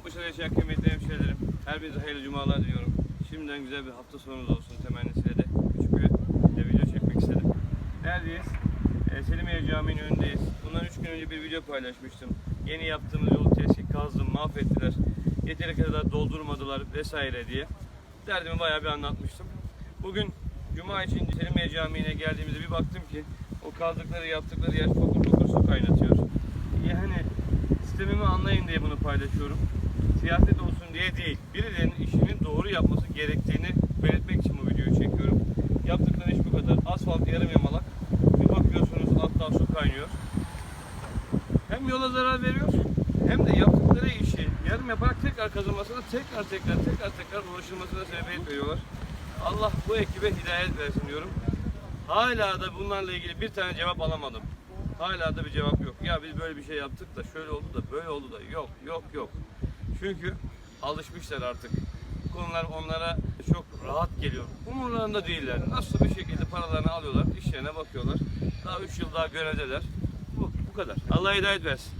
Paşa'da yaşayan kıymetli hemşehrilerim. Her birinize hayırlı cumalar diliyorum. Şimdiden güzel bir hafta sonunuz olsun temennisiyle de küçük bir de video çekmek istedim. Neredeyiz? Ee, Selimiye Camii'nin önündeyiz. Bundan 3 gün önce bir video paylaşmıştım. Yeni yaptığımız yolu teskik kazdım, mahvettiler. Yeteri kadar doldurmadılar vesaire diye. Derdimi bayağı bir anlatmıştım. Bugün Cuma için Selimiye Camii'ne geldiğimizde bir baktım ki o kazdıkları yaptıkları yer fokur fokur su kaynatıyor. Yani sistemimi anlayın diye bunu paylaşıyorum. Siyaset olsun diye değil. Birilerinin işini doğru yapması gerektiğini belirtmek için bu videoyu çekiyorum. Yaptıkları iş bu kadar. Asfalt yarım yamalak. Bir bakıyorsunuz alttan su kaynıyor. Hem yola zarar veriyor hem de yaptıkları işi yarım yaparak tekrar kazılmasına tekrar tekrar tekrar tekrar ulaşılmasına sebebiyet veriyorlar. Allah bu ekibe hidayet versin diyorum. Hala da bunlarla ilgili bir tane cevap alamadım. Hala da bir cevap yok. Ya biz böyle bir şey yaptık da şöyle oldu da böyle oldu da yok yok yok. Çünkü alışmışlar artık. Bu konular onlara çok rahat geliyor. Umurlarında değiller. Nasıl bir şekilde paralarını alıyorlar, işlerine bakıyorlar. Daha 3 yıl daha görevdeler. Bu, bu kadar. Allah hidayet versin.